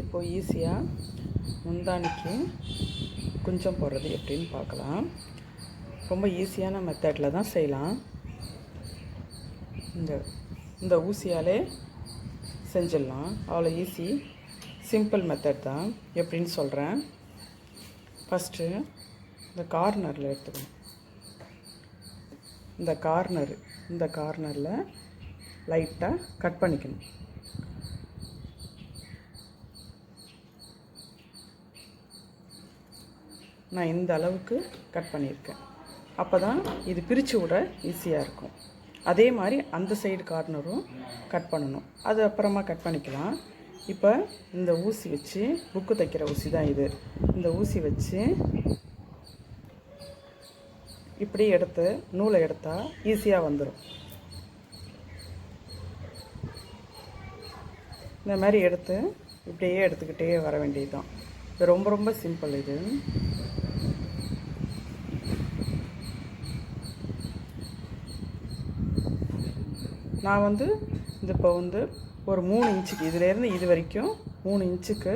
இப்போது ஈஸியாக முந்தானிக்கு குஞ்சம் போடுறது எப்படின்னு பார்க்கலாம். ரொம்ப ஈஸியான மெத்தடில் தான் செய்யலாம். இந்த இந்த ஊசியாலே செஞ்சிடலாம். அவ்வளோ ஈஸி சிம்பிள் மெத்தட் தான். எப்படின்னு சொல்கிறேன் ஃபஸ்ட்டு இந்த கார்னரில் எடுத்துக்கணும். இந்த கார்னர் இந்த கார்னரில் லைட்டாக கட் பண்ணிக்கணும். நான் இந்த அளவுக்கு கட் பண்ணியிருக்கேன். அப்போ தான் இது பிரித்து விட ஈஸியாக இருக்கும். அதே மாதிரி அந்த சைடு கார்னரும் கட் பண்ணணும். அது அப்புறமா கட் பண்ணிக்கலாம். இப்போ இந்த ஊசி வச்சு புக்கு தைக்கிற ஊசி தான் இது. இந்த ஊசி வச்சு இப்படி எடுத்து நூலை எடுத்தால் ஈஸியாக வந்துடும் இந்த மாதிரி எடுத்து இப்படியே எடுத்துக்கிட்டே வர வேண்டியது தான் இது ரொம்ப ரொம்ப சிம்பிள் இது. நான் வந்து இது இப்போ வந்து ஒரு மூணு இன்ச்சுக்கு இதுலேருந்து இது வரைக்கும் மூணு இன்ச்சுக்கு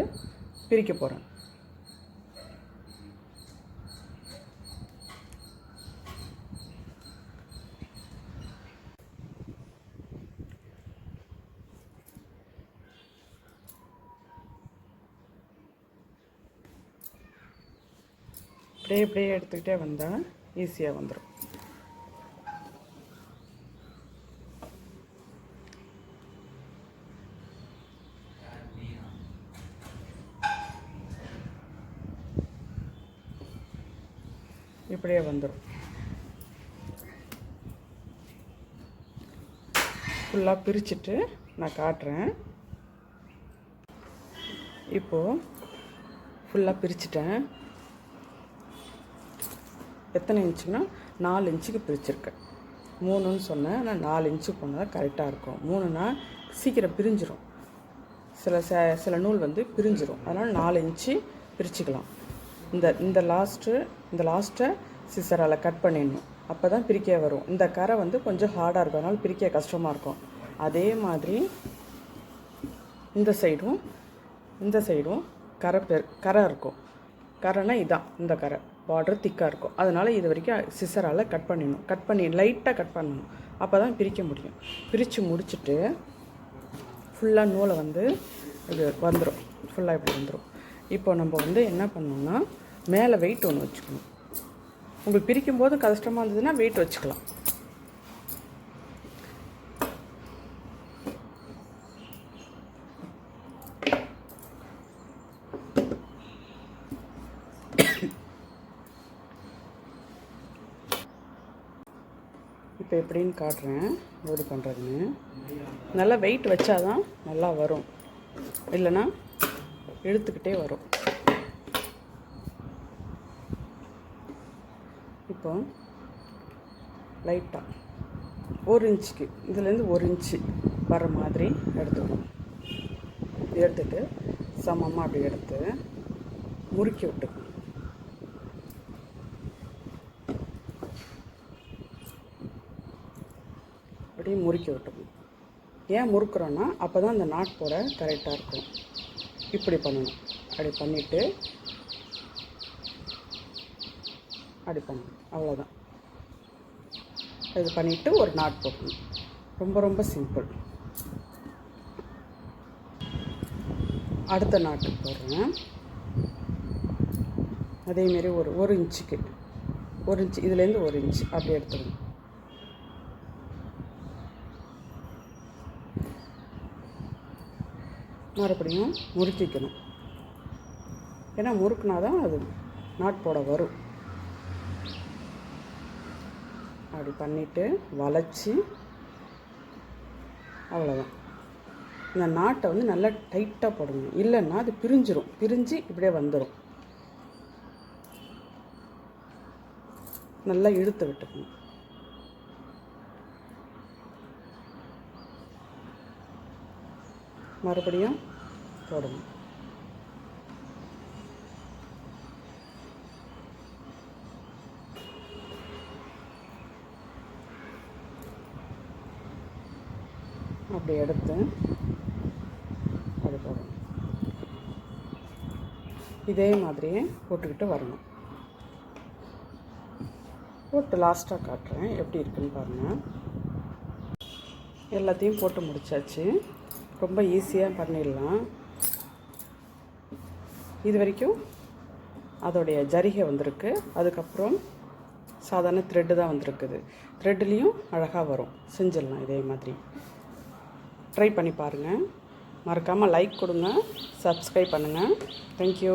பிரிக்க போகிறேன் அப்படியே இப்படியே எடுத்துக்கிட்டே வந்தால் ஈஸியாக வந்துடும் இப்படியே வந்துடும் ஃபுல்லாக பிரிச்சுட்டு நான் காட்டுறேன். இப்போது ஃபுல்லாக பிரிச்சுட்டேன். எத்தனை இன்ச்சுன்னா நாலு இன்ச்சுக்கு பிரிச்சிருக்கேன். மூணுன்னு சொன்னேன் ஆனால் நாலு இன்ச்சு போனால் கரெக்டாக இருக்கும். மூணுனா சீக்கிரம் பிரிஞ்சிரும். சில ச சில நூல் வந்து பிரிஞ்சிரும். அதனால் நாலு இன்ச்சு பிரிச்சுக்கலாம். இந்த இந்த லாஸ்ட்டு இந்த லாஸ்ட்டை சிசரால் கட் பண்ணிடணும். அப்போ தான் பிரிக்க வரும். இந்த கரை வந்து கொஞ்சம் ஹார்டாக இருக்கும். அதனால் பிரிக்க கஷ்டமாக இருக்கும். அதே மாதிரி இந்த சைடும் இந்த சைடும் கரை பெரு கரை இருக்கும். கரைனா இதான் இந்த கரை. பார்டர் திக்காக இருக்கும். அதனால் இது வரைக்கும் சிசரால் கட் பண்ணிடணும். கட் பண்ணி லைட்டாக கட் பண்ணணும். அப்போ தான் பிரிக்க முடியும். பிரித்து முடிச்சுட்டு ஃபுல்லாக நூலை வந்து இது வந்துடும் ஃபுல்லாக இப்படி வந்துடும் இப்போ நம்ம வந்து என்ன பண்ணணும்னா மேலே வெயிட் ஒன்று வச்சுக்கணும். உங்களுக்கு பிரிக்கும் போது கஷ்டமாக இருந்ததுன்னா வெயிட் வச்சுக்கலாம். இப்போ எப்படின்னு காட்டுறேன் எப்படி பண்ணுறதுன்னு நல்லா வெயிட் வச்சாதான் நல்லா வரும். இல்லைன்னா இழுத்துக்கிட்டே வரும். இப்போ லைட்டாக ஒரு இன்ச்சுக்கு இதுலேருந்து ஒரு இன்ச்சு வர மாதிரி எடுத்துக்கணும். எடுத்துட்டு சமமாக அப்படி எடுத்து முறுக்கி விட்டுக்கணும். அப்படியே முறுக்கி விட்டுக்கணும். ஏன் முறுக்குறோன்னா அப்போ தான் அந்த நாட்போட கரெக்டாக இருக்கும். இப்படி பண்ணணும். அப்படி பண்ணிவிட்டு அப்படி பண்ணணும். அவ்வளோதான் இது பண்ணிவிட்டு ஒரு நாட் போடணும் ரொம்ப ரொம்ப சிம்பிள் அடுத்த நாட்டுக்கு போடுறேன். அதேமாரி ஒரு ஒரு இன்ச்சுக்கு. ஒரு இன்ச்சு இதுலேருந்து ஒரு இன்ச்சு. அப்படி எடுத்துக்கணும். மறுபடியும் முறுக்கிக்கணும் ஏன்னா முறுக்குனா தான் அது நாட் போட வரும். அப்படி பண்ணிவிட்டு வளைச்சி அவ்வளோதான் இந்த நாட்டை வந்து நல்லா டைட்டாக போடணும். இல்லைன்னா அது பிரிஞ்சிரும். பிரிஞ்சு இப்படியே வந்துடும் நல்லா இழுத்து விட்டுக்கணும். மறுபடியும் போடணும். அப்படி எடுத்து அது போடணும். இதே மாதிரியே போட்டுக்கிட்டு வரணும். போட்டு லாஸ்ட்டாக காட்டுறேன். எப்படி இருக்குன்னு பாருங்கள் எல்லாத்தையும் போட்டு முடிச்சாச்சு. ரொம்ப ஈஸியாக பண்ணிடலாம். இது வரைக்கும் அதோடைய ஜரிகை வந்திருக்கு. அதுக்கப்புறம் சாதாரண த்ரெட்டு தான் வந்திருக்குது. த்ரெட்லேயும் அழகாக வரும். செஞ்சிடலாம் இதே மாதிரி. ட்ரை பண்ணி பாருங்கள் மறக்காமல் லைக் கொடுங்க. சப்ஸ்கிரைப் பண்ணுங்கள் தேங்க்யூ